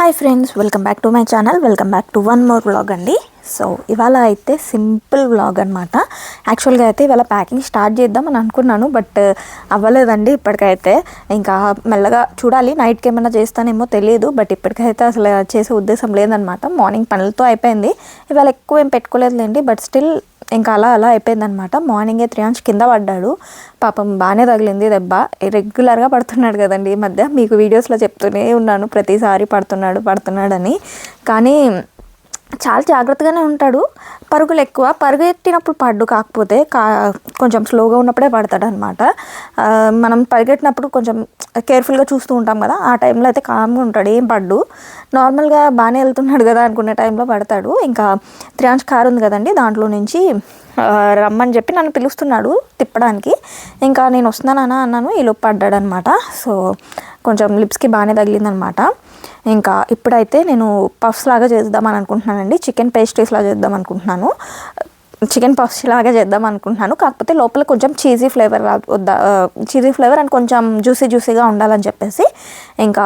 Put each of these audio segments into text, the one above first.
Hi friends welcome back to my channel. Welcome back to one more vlog అండి. So ఇవాళ అయితే simple vlog అనమాట యాక్చువల్గా అయితే ఇవాళ ప్యాకింగ్ స్టార్ట్ చేద్దామని అనుకున్నాను బట్ uh, అవ్వలేదండి ఇప్పటికైతే. ఇంకా మెల్లగా చూడాలి నైట్కి ఏమైనా చేస్తానేమో తెలియదు బట్ ఇప్పటికైతే అసలు చేసే ఉద్దేశం లేదనమాట మార్నింగ్ పనులతో అయిపోయింది. ఇవాళ ఎక్కువ ఏం పెట్టుకోలేదులేండి బట్ స్టిల్ ఇంకా అలా అలా అయిపోయిందనమాట. మార్నింగే త్రీ అంచ్ కింద పడ్డాడు. పాపం బాగానే తగిలింది దెబ్బ. రెగ్యులర్గా పడుతున్నాడు కదండి ఈ మధ్య. మీకు వీడియోస్లో చెప్తూనే ఉన్నాను. ప్రతిసారి పడుతున్నాడు పడుతున్నాడని. కానీ చాలా జాగ్రత్తగానే ఉంటాడు. పరుగులు ఎక్కువ. పరుగు ఎత్తినప్పుడు పడ్డు కాకపోతే కా కొంచెం స్లోగా ఉన్నప్పుడే పడతాడు అనమాట మనం పరిగెట్టినప్పుడు కొంచెం కేర్ఫుల్గా చూస్తూ ఉంటాం కదా. ఆ టైంలో అయితే కామ్గా ఉంటాడు. ఏం పడ్డు. నార్మల్గా బాగానే వెళ్తున్నాడు కదా అనుకునే టైంలో పడతాడు. ఇంకా త్రియాంశ్ కార్ ఉంది కదండి దాంట్లో నుంచి రమ్మని చెప్పి నన్ను పిలుస్తున్నాడు తిప్పడానికి. ఇంకా నేను వస్తున్నానా అన్నాను. ఈ లోపు పడ్డాడు అనమాట సో కొంచెం లిప్స్కి బాగానే తగిలిందనమాట. ఇంకా ఇప్పుడైతే నేను పఫ్స్ లాగా చేద్దామని అనుకుంటున్నానండి. చికెన్ పేస్ట్రీస్లా లాగా చేద్దాం అనుకుంటున్నాను. చికెన్ పఫ్స్ లాగా చేద్దాం అనుకుంటున్నాను. కాకపోతే లోపల కొంచెం చీజీ ఫ్లేవర్ వద్దా చీజీ ఫ్లేవర్ అండ్ కొంచెం జ్యూసీ జ్యూసీగా ఉండాలని చెప్పేసి ఇంకా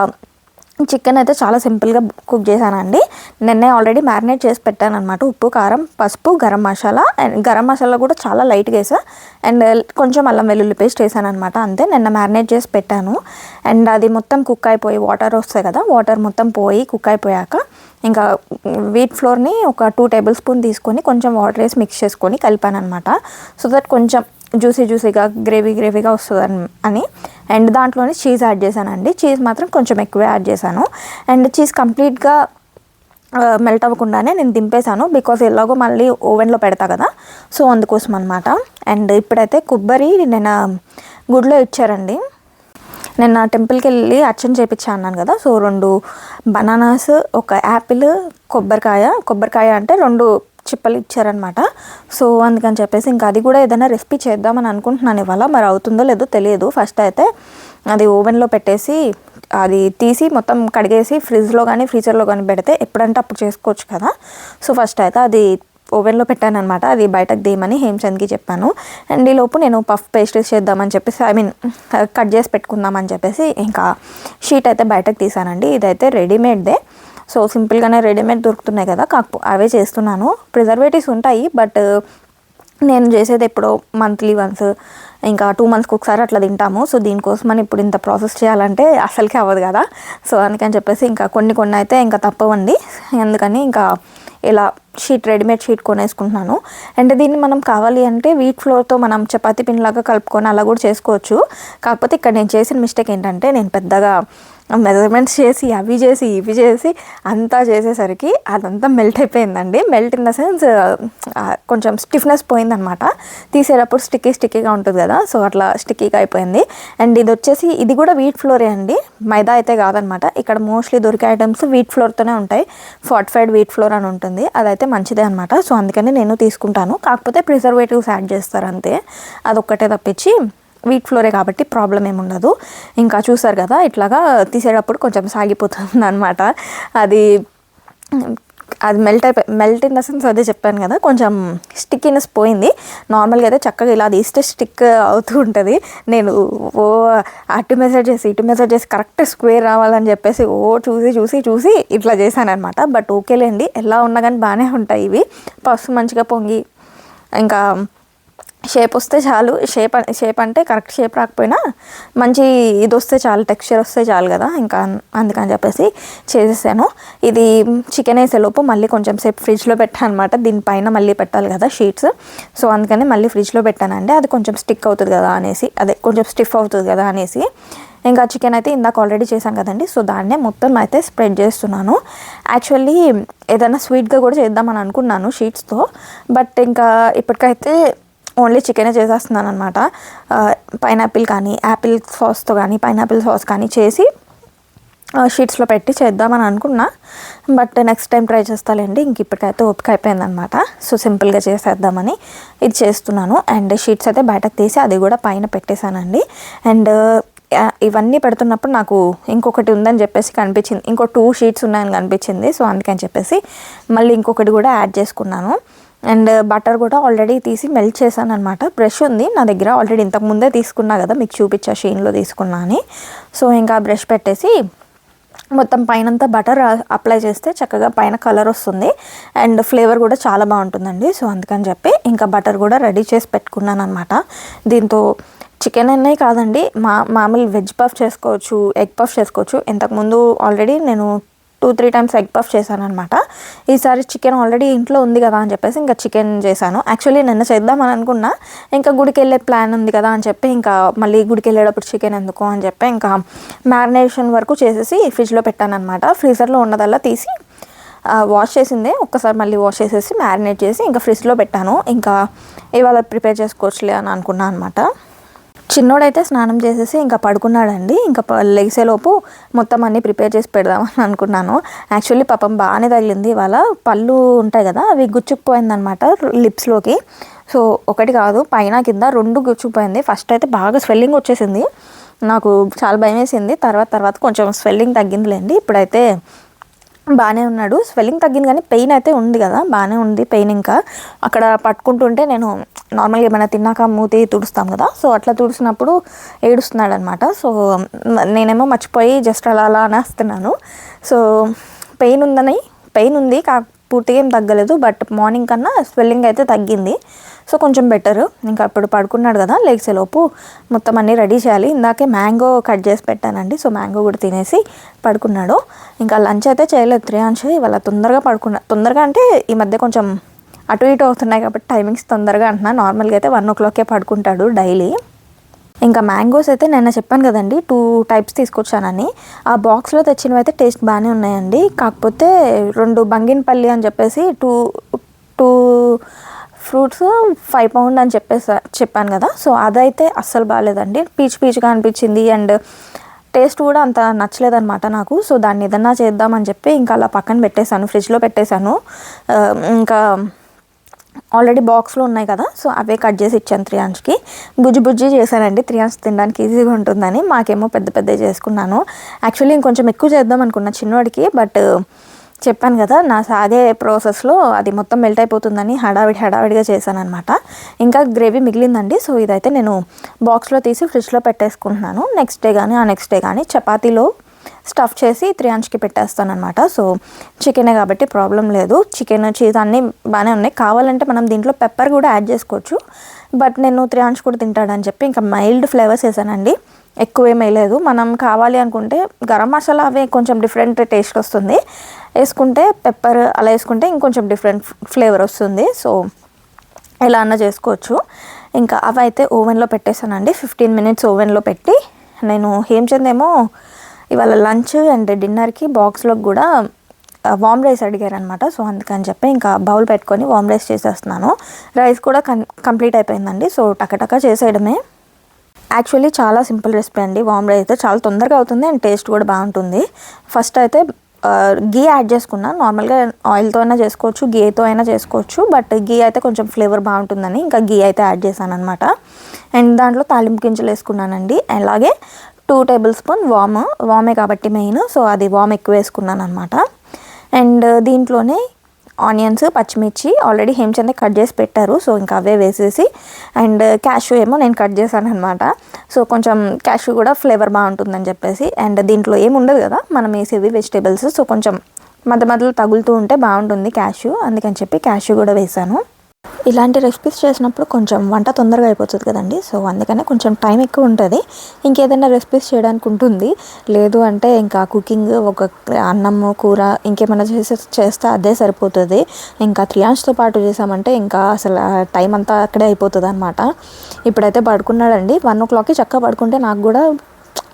చికెన్ అయితే చాలా సింపుల్గా కుక్ చేశానండి నిన్నే ఆల్రెడీ మ్యారినేట్ చేసి పెట్టాను అనమాట ఉప్పు కారం పసుపు గరం మసాలా అండ్ గరం మసాలా కూడా చాలా లైట్గా వేసా. అండ్ కొంచెం అల్లం వెల్లుల్లి పేస్ట్ వేసాను అనమాట అంతే నిన్న మ్యారినేట్ చేసి పెట్టాను. అండ్ అది మొత్తం కుక్ అయిపోయి వాటర్ వస్తాయి కదా వాటర్ మొత్తం పోయి కుక్ అయిపోయాక ఇంకా వీట్ ఫ్లోర్ని ఒక టూ టేబుల్ స్పూన్ తీసుకొని కొంచెం వాటర్ వేసి మిక్స్ చేసుకొని కలిపాను అనమాట సో దట్ కొంచెం జ్యూసీ జ్యూసీగా గ్రేవీ గ్రేవీగా వస్తుంది అని- అని. అండ్ దాంట్లోనే చీజ్ యాడ్ చేశానండి. చీజ్ మాత్రం కొంచెం ఎక్కువే యాడ్ చేశాను. అండ్ చీజ్ కంప్లీట్గా మెల్ట్ అవ్వకుండానే నేను దింపేశాను. బికాజ్ ఎలాగో మళ్ళీ ఓవెన్లో పెడతా కదా. సో అందుకోసం అనమాట అండ్ ఇప్పుడైతే కొబ్బరి నిన్న గుడిలో ఇచ్చారండి. నిన్న టెంపుల్కి వెళ్ళి అర్చన చేయించా అన్నాను కదా. సో రెండు బనానాస్ ఒక యాపిల్ కొబ్బరికాయ. కొబ్బరికాయ అంటే రెండు చిప్పలు ఇచ్చారనమాట సో అందుకని చెప్పేసి ఇంకా అది కూడా ఏదైనా రెసిపీ చేద్దామని అనుకుంటున్నాను ఇవాళ. మరి అవుతుందో లేదో తెలియదు. ఫస్ట్ అయితే అది ఓవెన్లో పెట్టేసి అది తీసి మొత్తం కడిగేసి ఫ్రిడ్జ్లో కానీ ఫ్రీజర్లో కానీ పెడితే ఎప్పుడంటే అప్పుడు చేసుకోవచ్చు కదా. సో ఫస్ట్ అయితే అది ఓవెన్లో పెట్టాను అనమాట అది బయటకు తీయమని హేమచంద్కి చెప్పాను. అండ్ ఈ లోపు నేను పఫ్ పేస్ట్రీస్ చేద్దామని చెప్పేసి ఐ మీన్ కట్ చేసి పెట్టుకుందామని చెప్పేసి ఇంకా షీట్ అయితే బయటకు తీసానండి ఇదైతే రెడీమేడ్దే. సో సింపుల్గానే రెడీమేడ్ దొరుకుతున్నాయి కదా కాకపో అవే చేస్తున్నాను. ప్రిజర్వేటివ్స్ ఉంటాయి బట్ నేను చేసేది ఎప్పుడో మంత్లీ వన్స్ ఇంకా టూ మంత్స్కి ఒకసారి అట్లా తింటాము. సో దీనికోసమని ఇప్పుడు ఇంత ప్రాసెస్ చేయాలంటే అసలుకే అవ్వదు కదా. సో అందుకని చెప్పేసి ఇంకా కొన్ని కొన్ని అయితే ఇంకా తప్పవండి. అందుకని ఇంకా ఇలా షీట్ రెడీమేడ్ షీట్ కొనేసుకుంటున్నాను. అండ్ దీన్ని మనం కావాలి అంటే వీట్ ఫ్లోర్తో మనం చపాతి పిండిలాగా కలుపుకొని అలా కూడా చేసుకోవచ్చు. కాకపోతే ఇక్కడ నేను చేసిన మిస్టేక్ ఏంటంటే నేను పెద్దగా మెజర్మెంట్స్ చేసి అవి చేసి ఇవి చేసి అంతా చేసేసరికి అదంతా మెల్ట్ అయిపోయిందండి. మెల్ట్ ఇన్ ద సెన్స్ కొంచెం స్టిఫ్నెస్ పోయిందనమాట. తీసేటప్పుడు స్టిక్కీ స్టిక్కీగా ఉంటుంది కదా సో అట్లా స్టిక్కీగా అయిపోయింది. అండ్ ఇది వచ్చేసి ఇది కూడా వీట్ ఫ్లోరే అండి. మైదా అయితే కాదనమాట. ఇక్కడ మోస్ట్లీ దొరికే ఐటమ్స్ వీట్ ఫ్లోర్తోనే ఉంటాయి. ఫార్టిఫైడ్ వీట్ ఫ్లోర్ అని ఉంటుంది. అదైతే మంచిదే అనమాట. సో అందుకని నేను తీసుకుంటాను. కాకపోతే ప్రిజర్వేటివ్స్ యాడ్ చేస్తారు అంతే. అదొక్కటే తప్పించి వీట్ ఫ్లోరే కాబట్టి ప్రాబ్లం ఏమి ఉండదు. ఇంకా చూసారు కదా ఇట్లాగా తీసేటప్పుడు కొంచెం సాగిపోతుంది అనమాట అది అది మెల్ట్ అయిపోయి మెల్ట్ ఇన్ ద సెన్స్ అదే చెప్పాను కదా కొంచెం స్టిక్కినెస్ పోయింది. నార్మల్గా అయితే చక్కగా ఇలా తీస్తే స్టిక్ అవుతూ ఉంటుంది. నేను ఓ అటు మెసేజ్ చేసి ఇటు మెసేజ్ చేసి కరెక్ట్ స్క్వేర్ రావాలని చెప్పేసి ఓ చూసి చూసి చూసి ఇట్లా చేశానమాట బట్ ఓకేలేండి ఎలా ఉన్నా కానీ బాగానే ఉంటాయి ఇవి. పసుపు మంచిగా పొంగి ఇంకా షేప్ వస్తే చాలు. షేప్ షేప్ అంటే కరెక్ట్ షేప్ రాకపోయినా మంచి ఇది వస్తే చాలు టెక్స్చర్ వస్తే చాలు కదా. ఇంకా అందుకని చెప్పేసి చేసేసాను. ఇది చికెన్ వేసేలోపు మళ్ళీ కొంచెం సేపు ఫ్రిడ్జ్లో పెట్టాను అనమాట దీనిపైన మళ్ళీ పెట్టాలి కదా షీట్స్. సో అందుకని మళ్ళీ ఫ్రిడ్జ్లో పెట్టానండి. అది కొంచెం స్టిక్ అవుతుంది కదా అనేసి అదే కొంచెం స్టిఫ్ అవుతుంది కదా అనేసి. ఇంకా చికెన్ అయితే ఇందాక ఆల్రెడీ చేశాం కదండి. సో దాన్నే మొత్తం అయితే స్ప్రెడ్ చేస్తున్నాను. యాక్చువల్లీ ఏదైనా స్వీట్గా కూడా చేద్దామని అనుకున్నాను షీట్స్తో. బట్ ఇంకా ఇప్పటికైతే ఓన్లీ చికెనే చేసేస్తున్నాను అనమాట పైనాపిల్ కానీ యాపిల్ సాస్తో కానీ పైనాపిల్ సాస్ కానీ చేసి షీట్స్లో పెట్టి చేద్దామని అనుకున్నా. బట్ నెక్స్ట్ టైం ట్రై చేస్తాలేండి. ఇంక ఇప్పటికైతే ఓపిక అయిపోయిందనమాట సో సింపుల్గా చేసేద్దామని ఇది చేస్తున్నాను. అండ్ షీట్స్ అయితే బయటకు తీసి అది కూడా పైన పెట్టేశానండి. అండ్ ఇవన్నీ పెడుతున్నప్పుడు నాకు ఇంకొకటి ఉందని చెప్పేసి కనిపించింది. ఇంకో టూ షీట్స్ ఉన్నాయని కనిపించింది. సో అందుకని చెప్పేసి మళ్ళీ ఇంకొకటి కూడా యాడ్ చేసుకున్నాను. అండ్ బటర్ కూడా ఆల్రెడీ తీసి మెల్ట్ చేశాను అనమాట బ్రష్ ఉంది. నా దగ్గర ఆల్రెడీ ఇంతకు ముందే తీసుకున్నా కదా మీకు చూపించా షీన్లో తీసుకున్నా అని. సో ఇంకా బ్రష్ పెట్టేసి మొత్తం పైనంతా బటర్ అప్లై చేస్తే చక్కగా పైన కలర్ వస్తుంది. అండ్ ఫ్లేవర్ కూడా చాలా బాగుంటుందండి. సో అందుకని చెప్పి ఇంకా బటర్ కూడా రెడీ చేసి పెట్టుకున్నాను అనమాట దీంతో చికెన్ అన్నీ కాదండి మా మామూలు వెజ్ పఫ్ చేసుకోవచ్చు ఎగ్ పఫ్ చేసుకోవచ్చు. ఇంతకుముందు ఆల్రెడీ నేను two three times egg puff చేశాను అనమాట ఈసారి చికెన్ ఆల్రెడీ ఇంట్లో ఉంది కదా అని చెప్పేసి ఇంకా చికెన్ చేశాను. యాక్చువల్లీ నిన్న చేద్దామని అనుకున్నా ఇంకా గుడికి వెళ్ళే ప్లాన్ ఉంది కదా అని చెప్పి ఇంకా మళ్ళీ గుడికి వెళ్ళేటప్పుడు చికెన్ ఎందుకు అని చెప్పి ఇంకా మ్యారినేషన్ వరకు చేసేసి ఫ్రిడ్జ్లో పెట్టాను అనమాట ఫ్రీజర్లో ఉన్నదల్లా తీసి వాష్ చేసిందే. ఒక్కసారి మళ్ళీ వాష్ చేసేసి మ్యారినేట్ చేసి ఇంకా ఫ్రిడ్జ్లో పెట్టాను. ఇంకా ఇవాళ ప్రిపేర్ చేసుకోవచ్చులే అని అనుకున్నాను అనమాట చిన్నోడైతే స్నానం చేసేసి ఇంకా పడుకున్నాడండి. ఇంకా ప- లెగిసేలోపు మొత్తం అన్నీ ప్రిపేర్ చేసి పెడదామని అనుకున్నాను. యాక్చువల్లీ పాపం బాగానే తగిలింది. ఇవాళ పళ్ళు ఉంటాయి కదా అవి గుచ్చుకుపోయిందనమాట లిప్స్లోకి. సో ఒకటి కాదు పైన కింద రెండు గుచ్చుకుపోయింది. ఫస్ట్ అయితే బాగా స్వెల్లింగ్ వచ్చేసింది. నాకు చాలా భయం వేసింది తర్వాత తర్వాత కొంచెం స్వెల్లింగ్ తగ్గిందిలేండి. ఇప్పుడైతే బాగానే ఉన్నాడు. స్వెల్లింగ్ తగ్గింది కానీ పెయిన్ అయితే ఉంది కదా బాగానే ఉంది పెయిన్ ఇంకా. అక్కడ పట్టుకుంటుంటే నేను నార్మల్గా ఏమైనా తిన్నాక మూతి తుడుస్తాం కదా సో అట్లా తుడిచినప్పుడు ఏడుస్తున్నాడు అనమాట సో నేనేమో మర్చిపోయి జస్ట్ అలా అలా అనేస్తున్నాను. సో పెయిన్ ఉందని పెయిన్ ఉంది కా పూర్తిగా ఏం తగ్గలేదు బట్ మార్నింగ్ కన్నా స్వెల్లింగ్ అయితే తగ్గింది. సో కొంచెం బెటర్ ఇంకా ఇప్పుడు పడుకున్నాడు కదా లేచేలోపు మొత్తం అన్నీ రెడీ చేయాలి. ఇందాకే మ్యాంగో కట్ చేసి పెట్టానండి సో మ్యాంగో కూడా తినేసి పడుకున్నాడు. ఇంకా లంచ్ అయితే చేయలేదు త్రియాంశ ఇవాళ తొందరగా పడుకున్నా. తొందరగా అంటే ఈ మధ్య కొంచెం అటు ఇటు అవుతున్నాయి కాబట్టి టైమింగ్స్ తొందరగా అంటున్నా. నార్మల్గా అయితే వన్ ఓ క్లాక్కే పడుకుంటాడు డైలీ. ఇంకా మ్యాంగోస్ అయితే నిన్న చెప్పాను కదండి టూ టైప్స్ తీసుకొచ్చానని. ఆ బాక్స్లో తెచ్చినవి అయితే టేస్ట్ బాగానే ఉన్నాయండి. కాకపోతే రెండు బంగినపల్లి అని చెప్పేసి two two fruits five pound అని చెప్పేసి చెప్పాను కదా. సో అదైతే అస్సలు బాగాలేదండి పీచ్ పీచ్గా అనిపించింది అండ్ టేస్ట్ కూడా అంత నచ్చలేదన్నమాట నాకు. సో దాన్ని ఏదన్నా చేద్దామని చెప్పి ఇంకా అలా పక్కన పెట్టేశాను ఫ్రిడ్జ్లో పెట్టేశాను. ఇంకా ఆల్రెడీ బాక్స్లో ఉన్నాయి కదా సో అవే కట్ చేసి ఇచ్చాను త్రియాంష్కి బుజ్జి బుజ్జి చేశానండి త్రియాంష్ తినడానికి ఈజీగా ఉంటుందని మాకేమో పెద్ద పెద్ద చేసుకున్నాను. యాక్చువల్లీ ఇంకొంచెం ఎక్కువ చేద్దాం అనుకున్నా చిన్నవాడికి బట్ చెప్పాను కదా నా సాగే ప్రాసెస్లో అది మొత్తం మెల్ట్ అయిపోతుందని హడావిడి హడావిడిగా చేశాను అనమాట ఇంకా గ్రేవీ మిగిలిందండి సో ఇదైతే నేను బాక్స్లో తీసి ఫ్రిడ్జ్లో పెట్టేసుకుంటున్నాను. నెక్స్ట్ డే కానీ ఆ నెక్స్ట్ డే కానీ చపాతీలో స్టఫ్ చేసి త్రియాంచ్కి పెట్టేస్తాను అనమాట సో చికెనే కాబట్టి ప్రాబ్లం లేదు. చికెన్ చీజ్ అన్నీ బాగానే ఉన్నాయి. కావాలంటే మనం దీంట్లో పెప్పర్ కూడా యాడ్ చేసుకోవచ్చు. బట్ నేను త్రియాంష్ కూడా తింటాడని చెప్పి ఇంకా మైల్డ్ ఫ్లేవర్స్ వేసానండి. ఎక్కువ ఏం వేయలేదు మనం కావాలి అనుకుంటే గరం మసాలా అవి కొంచెం డిఫరెంట్ టేస్ట్ వస్తుంది. వేసుకుంటే పెప్పర్ అలా వేసుకుంటే ఇంకొంచెం డిఫరెంట్ ఫ్లేవర్ వస్తుంది. సో ఎలా అన్నా చేసుకోవచ్చు. ఇంకా అవి అయితే ఓవెన్లో పెట్టేశానండి. ఫిఫ్టీన్ మినిట్స్ ఓవెన్లో పెట్టి నేను హేమచంద్ ఏమో ఇవాళ లంచ్ అండ్ డిన్నర్కి బాక్స్లో కూడా వామ్ రైస్ అడిగారు అనమాట సో అందుకని చెప్పి ఇంకా బౌల్ పెట్టుకొని వామ్ రైస్ చేసేస్తున్నాను. రైస్ కూడా కం కంప్లీట్ అయిపోయిందండి. సో టకటక చేసేయడమే. యాక్చువల్లీ చాలా సింపుల్ రెసిపీ అండి. వామ్ రైస్ అయితే చాలా తొందరగా అవుతుంది అండ్ టేస్ట్ కూడా బాగుంటుంది. ఫస్ట్ అయితే గీ యాడ్ చేసుకున్నాను నార్మల్గా ఆయిల్తో అయినా చేసుకోవచ్చు గీతో అయినా చేసుకోవచ్చు. బట్ గీ అయితే కొంచెం ఫ్లేవర్ బాగుంటుందని ఇంకా గీ అయితే యాడ్ చేశాను అనమాట అండ్ దాంట్లో తాలింపు గింజలు వేసుకున్నానండి. అలాగే టూ టేబుల్ స్పూన్ వామ్ వామే కాబట్టి మెయిన్. సో అది వామ్ ఎక్కువ వేసుకున్నాను అనమాట అండ్ uh, దీంట్లోనే ఆనియన్స్ పచ్చిమిర్చి ఆల్రెడీ హేమచంద కట్ చేసి పెట్టారు. సో ఇంకా అవే వేసేసి అండ్ uh, క్యాషు ఏమో నేను కట్ చేశాను అనమాట సో కొంచెం క్యాషు కూడా ఫ్లేవర్ బాగుంటుందని చెప్పేసి అండ్ దీంట్లో ఏమి ఉండదు కదా మనం వేసేవి వెజిటేబుల్స్ సో కొంచెం మధ్య మధ్యలో తగులుతూ ఉంటే బాగుంటుంది క్యాషు అందుకని చెప్పి క్యాషు కూడా వేసాను ఇలాంటి రెసిపీస్ చేసినప్పుడు కొంచెం వంట తొందరగా అయిపోతుంది కదండి. సో అందుకనే కొంచెం టైం ఎక్కువ ఉంటుంది. ఇంకేదైనా రెసిపీస్ చేయడానికి ఉంటుంది. లేదు అంటే ఇంకా కుకింగ్ ఒక అన్నం కూర ఇంకేమైనా చేసే చేస్తే అదే సరిపోతుంది. ఇంకా త్రియాంష్తో పాటు చేసామంటే ఇంకా అసలు టైం అంతా అక్కడే అయిపోతుంది అనమాట ఇప్పుడైతే పడుకున్నాడండి. వన్ ఓ క్లాక్కి చక్కగా పడుకుంటే నాకు కూడా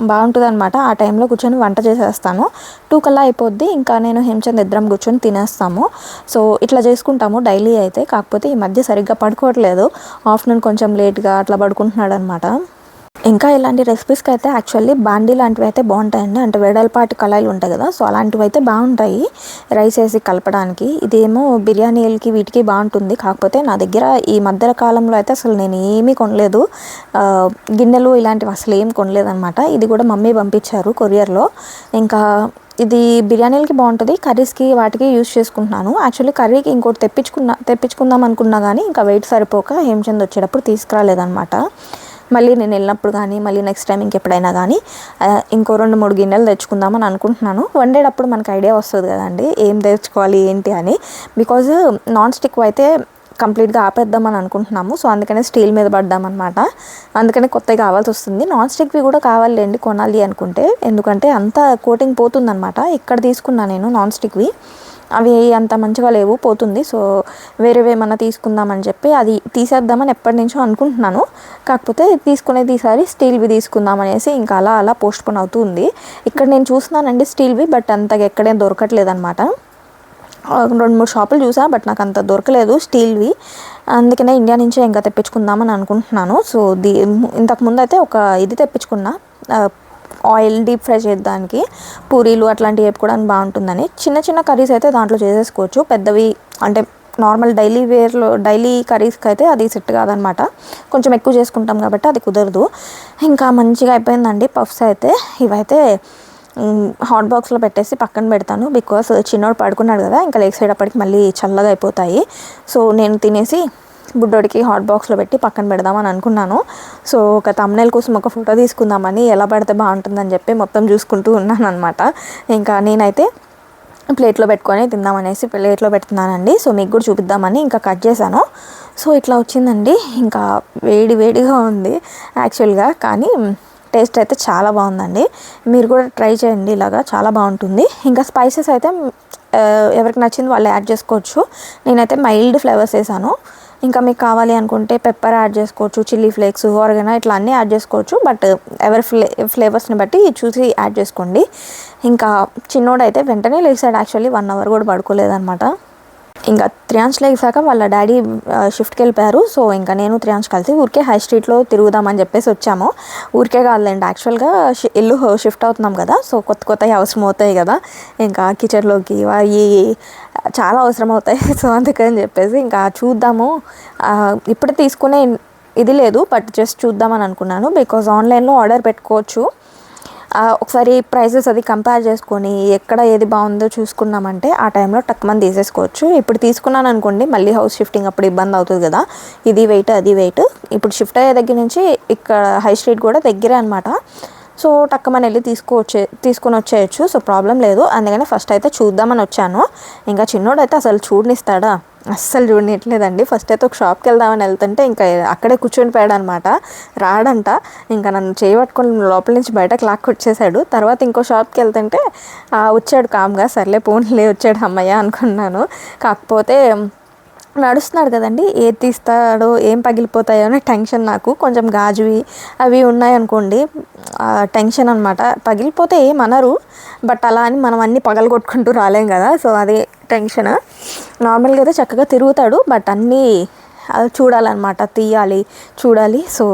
బాగుంటుంది అనమాట ఆ టైంలో కూర్చొని వంట చేసేస్తాను. టూ కల్లా అయిపోద్ది. ఇంకా నేను హేమచంద్ ఇద్దరం కూర్చొని తినేస్తాము. సో ఇట్లా చేసుకుంటాము డైలీ అయితే. కాకపోతే ఈ మధ్య సరిగ్గా పడుకోవట్లేదు. ఆఫ్టర్నూన్ కొంచెం లేట్గా అట్లా పడుకుంటున్నాడు అనమాట ఇంకా ఇలాంటి రెసిపీస్కి అయితే యాక్చువల్లీ బాండీ లాంటివి అయితే బాగుంటాయండి. అంటే వెడల్పాటి కళాయిలు ఉంటాయి కదా సో అలాంటివి అయితే బాగుంటాయి రైస్ వేసి కలపడానికి. ఇదేమో బిర్యానీలకి వీటికి బాగుంటుంది. కాకపోతే నా దగ్గర ఈ మధ్య కాలంలో అయితే అసలు నేను ఏమీ కొనలేదు. గిన్నెలు ఇలాంటివి అసలు ఏం కొనలేదన్నమాట. ఇది కూడా మమ్మీ పంపించారు కొరియర్లో. ఇంకా ఇది బిర్యానీలకి బాగుంటుంది. కర్రీస్కి వాటికి యూస్ చేసుకుంటున్నాను. యాక్చువల్లీ కర్రీకి ఇంకోటి తెప్పించుకున్నా తెప్పించుకుందాం అనుకున్నా కానీ ఇంకా వెయిట్ సరిపోక హేమచంద్ వచ్చేటప్పుడు తీసుకురాలేదన్నమాట. మళ్ళీ నేను వెళ్ళినప్పుడు కానీ మళ్ళీ నెక్స్ట్ టైం ఇంకెప్పుడైనా కానీ ఇంకో రెండు మూడు గిన్నెలు తెచ్చుకుందామని అనుకుంటున్నాను. వండేటప్పుడు మనకు ఐడియా వస్తుంది కదండి ఏం తెచ్చుకోవాలి ఏంటి అని. బికాజ్ నాన్ స్టిక్ అయితే కంప్లీట్గా ఆపేద్దామని అనుకుంటున్నాము. సో అందుకనే స్టీల్ మీద పడ్డామన్నమాట. అందుకనే కొత్తవి కావాల్సి వస్తుంది. నాన్ స్టిక్వి కూడా కావాలండి కొనాలి అనుకుంటే. ఎందుకంటే అంత కోటింగ్ పోతుందన్నమాట. ఇక్కడ తీసుకున్నా నేను నాన్ స్టిక్వి అవి అంత మంచిగా లేవు పోతుంది. సో వేరేవి తీసుకుందామని చెప్పి అది తీసేద్దామని ఎప్పటి నుంచో అనుకుంటున్నాను. కాకపోతే తీసుకునేది ఈసారి స్టీల్వి తీసుకుందాం అనేసి ఇంకా అలా అలా పోస్ట్ అవుతుంది ఇక్కడ నేను చూస్తున్నానండి స్టీల్వి బట్ అంతగా ఎక్కడేం దొరకట్లేదు అనమాట రెండు మూడు షాపులు చూసా బట్ నాకు అంత దొరకలేదు స్టీల్వి అందుకనే ఇండియా నుంచే ఇంకా తెప్పించుకుందామని అనుకుంటున్నాను. సో దీ ఇంతకు ముందు అయితే ఒక ఇది తెప్పించుకున్నా ఆయిల్ డీప్ ఫ్రై చేయడానికి పూరీలు అట్లాంటివి వేపుకోవడానికి బాగుంటుందని. చిన్న చిన్న కర్రీస్ అయితే దాంట్లో చేసేసుకోవచ్చు. పెద్దవి అంటే నార్మల్ డైలీ వేర్లో డైలీ కర్రీస్కి అయితే అది సెట్ కాదనమాట. కొంచెం ఎక్కువ చేసుకుంటాం కాబట్టి అది కుదరదు. ఇంకా మంచిగా అయిపోయిందండి పఫ్స్ అయితే. ఇవైతే హాట్ బాక్స్లో పెట్టేసి పక్కన పెడతాను బికాస్ చిన్నోడు పడుకున్నాడు కదా ఇంకా లేక్ సైడ్ అప్పటికి మళ్ళీ చల్లగా అయిపోతాయి. సో నేను తినేసి బుడ్డోడికి హాట్ బాక్స్లో పెట్టి పక్కన పెడదామని అనుకున్నాను. సో ఒక తమ్నేల్ కోసం ఒక ఫోటో తీసుకుందామని ఎలా పడితే బాగుంటుందని చెప్పి మొత్తం చూసుకుంటూ ఉన్నాను అనమాట ఇంకా నేనైతే ప్లేట్లో పెట్టుకొని తిందామనేసి ప్లేట్లో పెడుతున్నానండి. సో మీకు కూడా చూపిద్దామని ఇంకా కట్ చేశాను. సో ఇట్లా వచ్చిందండి. ఇంకా వేడి వేడిగా ఉంది యాక్చువల్గా కానీ టేస్ట్ అయితే చాలా బాగుందండి. మీరు కూడా ట్రై చేయండి ఇలాగా. చాలా బాగుంటుంది. ఇంకా స్పైసెస్ అయితే ఎవరికి నచ్చింది వాళ్ళు యాడ్ చేసుకోవచ్చు. నేనైతే మైల్డ్ ఫ్లేవర్స్ వేసాను. ఇంకా మీకు కావాలి అనుకుంటే పెప్పర్ యాడ్ చేసుకోవచ్చు చిల్లీ ఫ్లేక్స్ ఆర్గనా ఇట్లా అన్నీ యాడ్ చేసుకోవచ్చు. బట్ ఎవరి ఫ్లే ఫ్లేవర్స్ని బట్టి చూసి యాడ్ చేసుకోండి. ఇంకా చిన్నోడైతే వెంటనే లేచాడు యాక్చువల్లీ వన్ అవర్ కూడా పడుకోలేదనమాట ఇంకా త్రియాంష్ లేసాక వాళ్ళ డాడీ షిఫ్ట్కి వెళ్ళిపోయారు. సో ఇంకా నేను త్రియాంష్ కలిసి ఊరికే హై స్ట్రీట్లో తిరుగుదామని చెప్పేసి వచ్చాము. ఊరికే కాదులేండి యాక్చువల్గా షి- ఇల్లు షిఫ్ట్ అవుతున్నాం కదా. సో కొత్త కొత్తవి అవసరం అవుతాయి కదా. ఇంకా కిచెన్లోకి అవి చాలా అవసరం అవుతాయి. సో అందుకని చెప్పేసి ఇంకా చూద్దాము. ఇప్పుడు తీసుకునే ఇది లేదు బట్ జస్ట్ చూద్దామని అనుకున్నాను. బికాజ్ ఆన్లైన్లో ఆర్డర్ పెట్టుకోవచ్చు. ఒకసారి ప్రైసెస్ అది కంపేర్ చేసుకొని ఎక్కడ ఏది బాగుందో చూసుకున్నామంటే ఆ టైంలో టక్మన్ తీసేసుకోవచ్చు. ఇప్పుడు తీసుకున్నాను అనుకోండి మళ్ళీ హౌస్ షిఫ్టింగ్ అప్పుడు ఇబ్బంది అవుతుంది కదా. ఇది వెయిట్ అది వెయిట్ ఇప్పుడు షిఫ్ట్ అయ్యే దగ్గర నుంచి ఇక్కడ హై స్ట్రీట్ కూడా దగ్గరే అనమాట సో టక్కమని వెళ్ళి తీసుకువచ్చే తీసుకొని వచ్చేయచ్చు. సో ప్రాబ్లం లేదు. అందుకని ఫస్ట్ అయితే చూద్దామని వచ్చాను. ఇంకా చిన్నోడైతే అసలు చూడనిస్తాడా? అస్సలు చూడనిట్లేదండి ఫస్ట్ అయితే ఒక షాప్కి వెళ్దామని వెళ్తుంటే ఇంకా అక్కడే కూర్చొని పోయాడు అనమాట రాడంట. ఇంకా నన్ను చేయబట్టుకొని లోపల నుంచి బయటకు లాక్కి వచ్చేసాడు తర్వాత ఇంకో షాప్కి వెళ్తుంటే వచ్చాడు కామ్గా. సర్లే పోన్లే వచ్చాడు అమ్మయ్య అనుకున్నాను. కాకపోతే నడుస్తున్నాడు కదండి. ఏది తీస్తాడో ఏం పగిలిపోతాయో అనే టెన్షన్ నాకు. కొంచెం గాజువి అవి ఉన్నాయనుకోండి టెన్షన్ అనమాట పగిలిపోతే ఏమనరు. బట్ అలా అని మనం అన్ని పగలగొట్టుకుంటూ రాలేం కదా. సో అదే టెన్షన్. నార్మల్గా అయితే చక్కగా తిరుగుతాడు. బట్ అన్నీ అది చూడాలన్నమాట. తీయాలి చూడాలి. సో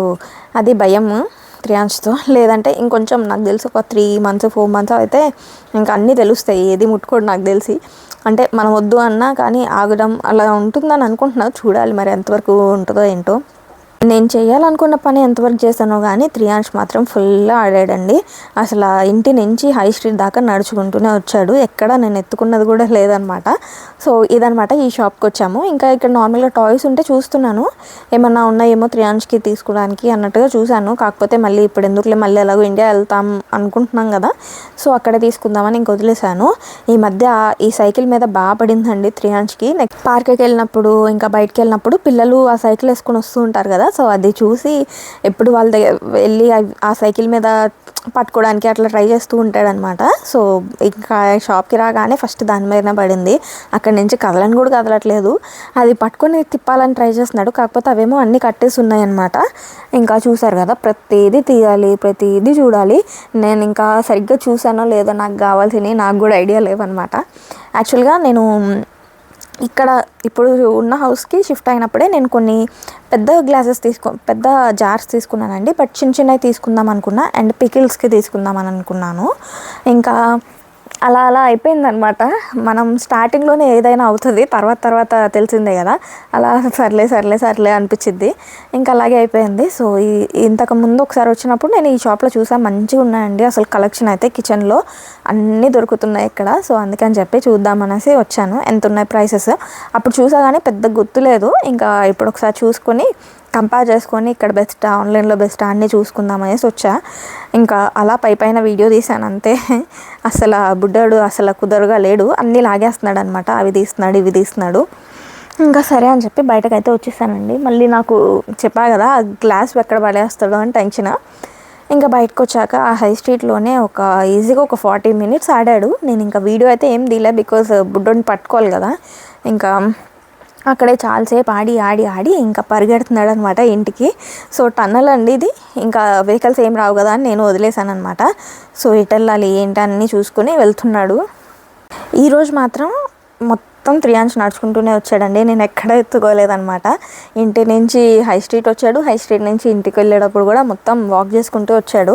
అది భయం క్రియాన్స్తో లేదంటే ఇంకొంచెం నాకు తెలిసి ఒక త్రీ మంత్స్ ఫోర్ మంత్స్ అయితే ఇంకా అన్నీ తెలుస్తాయి. ఏది ముట్టుకోడు నాకు తెలిసి. అంటే మనం వద్దు అన్నా కానీ ఆగడం అలా ఉంటుందని అనుకుంటున్నా చూడాలి మరి ఎంతవరకు ఉంటుందో ఏంటో. నేను చేయాలనుకున్న పని ఎంతవరకు చేశానో కానీ త్రియాంష్ మాత్రం ఫుల్ ఆడాడండి. అసలు ఆ ఇంటి నుంచి హై స్ట్రీట్ దాకా నడుచుకుంటూనే వచ్చాడు. ఎక్కడ నేను ఎత్తుకున్నది కూడా లేదనమాట. సో ఇదనమాట ఈ షాప్కి వచ్చాము. ఇంకా ఇక్కడ నార్మల్గా టాయ్స్ ఉంటే చూస్తున్నాను. ఏమన్నా ఉన్నాయేమో త్రియాంష్కి తీసుకోవడానికి అన్నట్టుగా చూశాను. కాకపోతే మళ్ళీ ఇప్పుడు ఎందుకులే మళ్ళీ ఎలాగో ఇండియా వెళ్తాం అనుకుంటున్నాం కదా. సో అక్కడే తీసుకుందామని ఇంక వదిలేశాను. ఈ మధ్య ఈ సైకిల్ మీద బాగా పడిందండి త్రియాంష్కి నెక్స్ట్ పార్క్కి వెళ్ళినప్పుడు ఇంకా బయటకు వెళ్ళినప్పుడు పిల్లలు ఆ సైకిల్ వేసుకొని వస్తూ ఉంటారు కదా. సో అది చూసి ఎప్పుడు వాళ్ళ దగ్గర వెళ్ళి ఆ సైకిల్ మీద పట్టుకోవడానికి అట్లా ట్రై చేస్తూ ఉంటాడనమాట. సో ఇంకా షాప్కి రాగానే ఫస్ట్ దాని మీదనే పడింది. అక్కడి నుంచి కదలని కూడా కదలట్లేదు. అది పట్టుకొని తిప్పాలని ట్రై చేస్తున్నాడు. కాకపోతే అవేమో అన్నీ కట్టేసి ఉన్నాయన్నమాట. ఇంకా చూశారు కదా ప్రతిదీ తీయాలి ప్రతిదీ చూడాలి. నేను ఇంకా సరిగ్గా చూసానో లేదో నాకు కావాల్సినవి నాకు కూడా ఐడియా లేవన్నమాట. యాక్చువల్గా నేను ఇక్కడ ఇప్పుడు ఉన్న హౌస్కి షిఫ్ట్ అయినప్పుడే నేను కొన్ని పెద్ద గ్లాసెస్ తీసుకో పెద్ద జార్స్ తీసుకున్నానండి బట్ చిన్న చిన్నవి తీసుకుందాం అనుకున్నా అండ్ పికిల్స్కి తీసుకుందామని అనుకున్నాను. ఇంకా అలా అలా అయిపోయిందనమాట మనం స్టార్టింగ్లోనే ఏదైనా అవుతుంది తర్వాత తర్వాత తెలిసిందే కదా. అలా సర్లే సర్లే సర్లే అనిపించింది ఇంకా అలాగే అయిపోయింది. సో ఈ ఇంతకు ముందు ఒకసారి వచ్చినప్పుడు నేను ఈ షాప్లో చూసాను మంచిగా ఉన్నాయండి. అసలు కలెక్షన్ అయితే కిచెన్లో అన్నీ దొరుకుతున్నాయి ఇక్కడ. సో అందుకని చెప్పి చూద్దామనేసి వచ్చాను. ఎంత ఉన్నాయి ప్రైసెస్ అప్పుడు చూసా కానీ పెద్ద గుర్తులేదు ఇంకా ఇప్పుడు ఒకసారి చూసుకొని కంపేర్ చేసుకొని ఇక్కడ బెస్ట్ ఆన్లైన్లో బెస్ట్ అన్నీ చూసుకుందాం అనేసి వచ్చా. ఇంకా అలా పై పైన వీడియో తీసాను అంతే. అసలు ఆ బుడ్డాడు అసలు కుదరగా లేడు. అన్నీ లాగేస్తున్నాడు అనమాట అవి తీస్తున్నాడు ఇవి తీస్తున్నాడు. ఇంకా సరే అని చెప్పి బయటకైతే వచ్చేసానండి. మళ్ళీ నాకు చెప్పా కదా ఆ గ్లాస్ ఎక్కడ పడేస్తాడో అని టెన్షన్. ఇంకా బయటకు వచ్చాక ఆ హై స్ట్రీట్లోనే ఒక ఈజీగా ఒక ఫార్టీ మినిట్స్ ఆడాడు. నేను ఇంకా వీడియో అయితే ఏం తీలే బికాజ్ బుడ్డోని పట్టుకోవాలి కదా. ఇంకా అక్కడే చాలాసేపు ఆడి ఆడి ఆడి ఇంకా పరిగెడుతున్నాడు అనమాట ఇంటికి. సో టన్నల్ అండి ఇది. ఇంకా వెహికల్స్ ఏం రావు కదా అని నేను వదిలేశాను అనమాట సో ఎటు వెళ్ళాలి ఏంటి అన్నీ చూసుకుని వెళ్తున్నాడు. ఈరోజు మాత్రం మొత్తం మొత్తం త్రియాంశ్ నడుచుకుంటూనే వచ్చాడండి. నేను ఎక్కడ ఎత్తుకోలేదనమాట ఇంటి నుంచి హై స్ట్రీట్ వచ్చాడు. హై స్ట్రీట్ నుంచి ఇంటికి వెళ్ళేటప్పుడు కూడా మొత్తం వాక్ చేసుకుంటూ వచ్చాడు.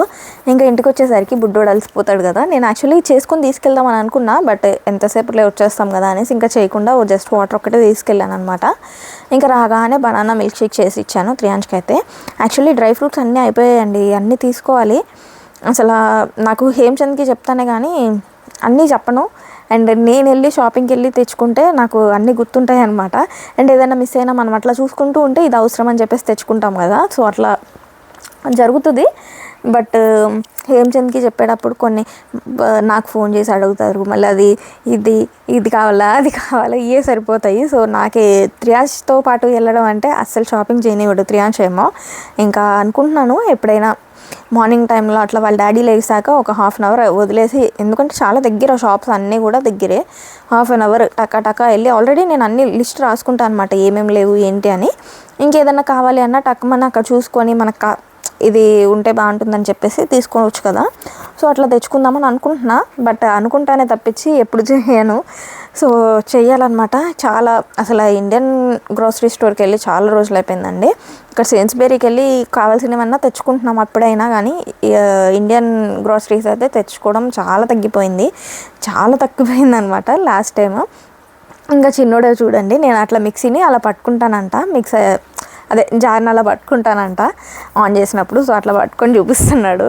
ఇంకా ఇంటికి వచ్చేసరికి బుడ్డోడు అలసిపోతాడు కదా. నేను యాక్చువల్లీ చేసుకుని తీసుకెళ్దామని అనుకున్నా బట్ ఎంతసేపులే వచ్చేస్తాం కదా అనేసి ఇంకా చేయకుండా జస్ట్ వాటర్ ఒకటే తీసుకెళ్ళాను అనమాట ఇంకా రాగానే బనానా మిల్క్ షేక్ చేసి ఇచ్చాను త్రియాంష్కి అయితే. యాక్చువల్లీ డ్రై ఫ్రూట్స్ అన్నీ అయిపోయాయండి. అన్నీ తీసుకోవాలి. అసలు నాకు హేమచంద్కి చెప్తానే కానీ అన్నీ చెప్పను. అండ్ నేను వెళ్ళి షాపింగ్కి వెళ్ళి తెచ్చుకుంటే నాకు అన్నీ గుర్తుంటాయి అనమాట అండ్ ఏదైనా మిస్ అయినా మనం అట్లా చూసుకుంటూ ఉంటే ఇది అవసరం అని చెప్పేసి తెచ్చుకుంటాం కదా. సో అట్లా జరుగుతుంది. బట్ హేమ్చంద్కి చెప్పేటప్పుడు కొన్ని నాకు ఫోన్ చేసి అడుగుతారు మళ్ళీ అది ఇది ఇది కావాలా అది కావాలా ఇవే సరిపోతాయి. సో నాకే త్రియాష్తో పాటు వెళ్ళడం అంటే అస్సలు షాపింగ్ చేయనివ్వడు త్రియాష్ ఏమో. ఇంకా అనుకుంటున్నాను ఎప్పుడైనా మార్నింగ్ టైంలో అట్లా వాళ్ళ డాడీ లేచాక ఒక హాఫ్ అన్ అవర్ వదిలేసి ఎందుకంటే చాలా దగ్గర షాప్స్ అన్నీ కూడా దగ్గరే. హాఫ్ అన్ అవర్ టకా టకా వెళ్ళి ఆల్రెడీ నేను అన్ని లిస్ట్ రాసుకుంటాను అనమాట ఏమేమి లేవు ఏంటి అని. ఇంకేదన్నా కావాలి అన్న మన అక్కడ చూసుకొని మనకు ఇది ఉంటే బాగుంటుందని చెప్పేసి తీసుకోవచ్చు కదా. సో అట్లా తెచ్చుకుందామని అనుకుంటున్నా. బట్ అనుకుంటానే తప్పించి ఎప్పుడు చేయను. సో చేయాలన్నమాట చాలా అసలు ఇండియన్ గ్రోసరీ స్టోర్కి వెళ్ళి చాలా రోజులు అయిపోయిందండి. ఇక్కడ సేన్స్బెరీకి వెళ్ళి కావాల్సినవన్నా తెచ్చుకుంటున్నాం అప్పుడైనా కానీ ఇండియన్ గ్రోసరీస్ అయితే తెచ్చుకోవడం చాలా తగ్గిపోయింది. చాలా తగ్గిపోయింది అనమాట లాస్ట్ టైం ఇంకా చిన్నోడే చూడండి నేను అట్లా మిక్సీని అలా పట్టుకుంటానంట. మిక్స్ అదే జార్ని అలా పట్టుకుంటానంట. ఆన్ చేసినప్పుడు సో అట్లా పట్టుకొని చూపిస్తున్నాడు.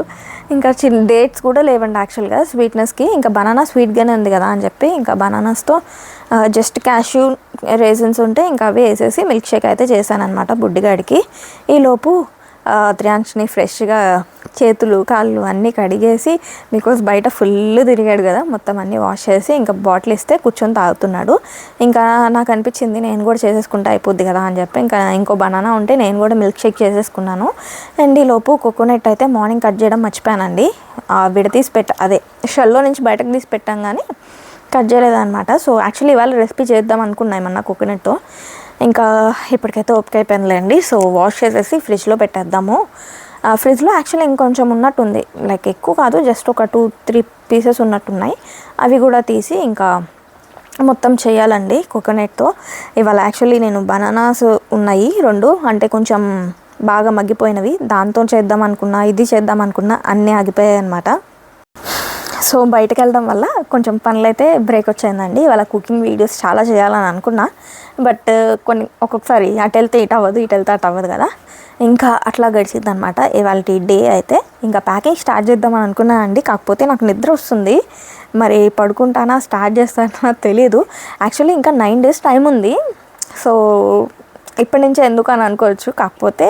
ఇంకా చిన్న డేట్స్ కూడా లేవండి యాక్చువల్గా స్వీట్నెస్కి. ఇంకా బనానా స్వీట్గానే ఉంది కదా అని చెప్పి ఇంకా బనానాస్తో జస్ట్ క్యాష్యూ రేజన్స్ ఉంటే ఇంకా అవి వేసేసి మిల్క్ షేక్ అయితే చేశాను అనమాట బుడ్డిగాడికి ఈలోపు త్రియాంక్షని ఫ్రెష్గా చేతులు కాళ్ళు అన్నీ కడిగేసి బికాస్ బయట ఫుల్ తిరిగాడు కదా మొత్తం అన్నీ వాష్ చేసి ఇంకా బాటిల్ ఇస్తే కూర్చొని తాగుతున్నాడు. ఇంకా నాకు అనిపించింది నేను కూడా చేసేసుకుంటే అయిపోద్ది కదా అని చెప్పి ఇంకా ఇంకో బనానా ఉంటే నేను కూడా మిల్క్ షేక్ చేసేసుకున్నాను. అండ్ ఈ లోపు కోకోనట్ అయితే మార్నింగ్ కట్ చేయడం మర్చిపోయానండి. విడతీసి పెట్ట అదే షెల్లో నుంచి బయటకు తీసి పెట్టాం కానీ కట్ చేయలేదన్నమాట. సో యాక్చువల్లీ ఇవాళ రెసిపీ చేద్దాం అనుకున్నా ఏమన్నా కోకోనట్తో. ఇంకా ఇప్పటికైతే ఓపిక అయిపోయిందిలేండి. సో వాష్ చేసేసి ఫ్రిడ్జ్లో పెట్టేద్దాము. ఆ, ఫ్రిడ్జ్లో యాక్చువల్లీ ఇంకొంచెం ఉన్నట్టుంది. లైక్ ఎక్కువ కాదు జస్ట్ ఒక టూ త్రీ పీసెస్ ఉన్నట్టున్నాయి. అవి కూడా తీసి ఇంకా మొత్తం చేయాలండి కోకోనట్తో ఇవాళ యాక్చువల్లీ నేను బనానాస్ ఉన్నాయి రెండు. అంటే కొంచెం బాగా మగ్గిపోయినవి. దాంతో చేద్దాం అనుకున్నా ఇది చేద్దాం అనుకున్నా అన్నీ ఆగిపోయాయి అనమాట సో బయటకు వెళ్ళడం వల్ల కొంచెం పనులు అయితే బ్రేక్ వచ్చిందండి ఇవాళ కుకింగ్ వీడియోస్ చాలా చేయాలని అనుకున్నా. బట్ uh, కొన్ని ఒక్కొక్కసారి అటు వెళ్తే ఇటు అవ్వదు ఇటు వెళ్తే అటు అవ్వదు కదా. ఇంకా అట్లా గడిచింది అనమాట ఇవాళ డే అయితే ఇంకా ప్యాకింగ్ స్టార్ట్ చేద్దామని అనుకున్నా అండి. కాకపోతే నాకు నిద్ర వస్తుంది. మరి పడుకుంటానా స్టార్ట్ చేస్తానా తెలియదు యాక్చువల్లీ ఇంకా నైన్ డేస్ టైం ఉంది. సో ఇప్పటి నుంచే ఎందుకు అని అనుకోవచ్చు. కాకపోతే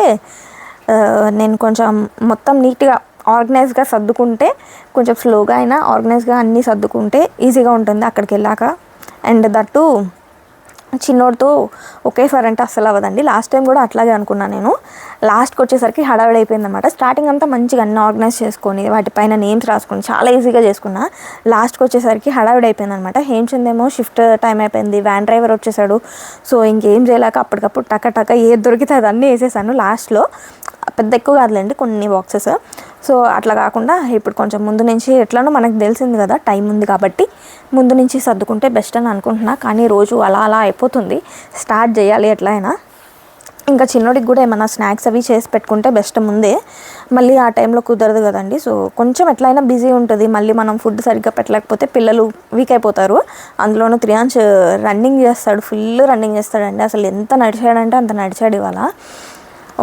uh, నేను కొంచెం మొత్తం నీట్గా ఆర్గనైజ్గా సర్దుకుంటే కొంచెం స్లోగా అయినా ఆర్గనైజ్గా అన్నీ సర్దుకుంటే ఈజీగా ఉంటుంది అక్కడికి వెళ్ళాక. అండ్ దట్టు చిన్నోడితో ఒకేసారి అంటే అస్సలు అవ్వదండి. లాస్ట్ టైం కూడా అట్లాగే అనుకున్నాను నేను. లాస్ట్కి వచ్చేసరికి హడావిడి అయిపోయింది అనమాట స్టార్టింగ్ అంతా మంచిగా అన్ని ఆర్గనైజ్ చేసుకొని వాటిపైన నేమ్స్ రాసుకొని చాలా ఈజీగా చేసుకున్నా. లాస్ట్కి వచ్చేసరికి హడావిడి అయిపోయింది అనమాట హేమచందేమో షిఫ్ట్ టైం అయిపోయింది. వ్యాన్ డ్రైవర్ వచ్చేసాడు. సో ఇంకేం చేయలేక అప్పటికప్పుడు టక టక ఏది దొరికితే అది వేసేసాను లాస్ట్లో. పెద్ద ఎక్కువ కాదులేండి కొన్ని బాక్సెస్ సో అట్లా కాకుండా ఇప్పుడు కొంచెం ముందు నుంచి ఎట్లానో మనకు తెలిసింది కదా టైం ఉంది కాబట్టి ముందు నుంచి సర్దుకుంటే బెస్ట్ అని అనుకుంటున్నా. కానీ రోజు అలా అలా అయిపోతుంది. స్టార్ట్ చేయాలి ఎట్లయినా. ఇంకా చిన్నోడికి కూడా ఏమైనా స్నాక్స్ అవి చేసి పెట్టుకుంటే బెస్ట్ ముందే. మళ్ళీ ఆ టైంలో కుదరదు కదండి. సో కొంచెం ఎట్లయినా బిజీ ఉంటుంది. మళ్ళీ మనం ఫుడ్ సరిగ్గా పెట్టలేకపోతే పిల్లలు వీక్ అయిపోతారు. అందులోనూ త్రియాంశ్ రన్నింగ్ చేస్తాడు. ఫుల్ రన్నింగ్ చేస్తాడండి. అసలు ఎంత నడిచాడంటే అంత నడిచాడు ఇవాళ.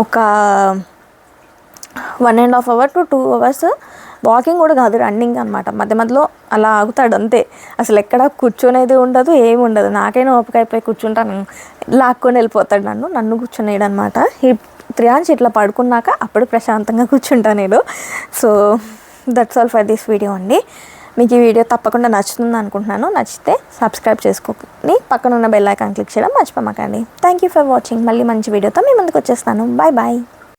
ఒక one and half hour to two hours walking కూడా కాదు రన్నింగ్ అనమాట మధ్య మధ్యలో అలా ఆగుతాడు అంతే. అసలు ఎక్కడ కూర్చొనేది ఉండదు ఏమి ఉండదు. నాకైనా ఓపిక అయిపోయి కూర్చుంటాను. లాక్కొని వెళ్ళిపోతాడు నన్ను నన్ను కూర్చునేయడం అనమాట ఈ త్రియాంచి ఇట్లా పడుకున్నాక అప్పుడు ప్రశాంతంగా కూర్చుంటా నేను. So that's all for this video అండి. మీకు ఈ వీడియో తప్పకుండా నచ్చుతుంది అనుకుంటున్నాను. నచ్చితే సబ్స్క్రైబ్ చేసుకోని పక్కన ఉన్న బెల్ ఐకాన్ క్లిక్ చేయడం మర్చిపోమాకండి. థ్యాంక్ యూ ఫర్ వాచింగ్ మళ్ళీ మంచి వీడియోతో మీ ముందుకు వచ్చేస్తాను. Bye bye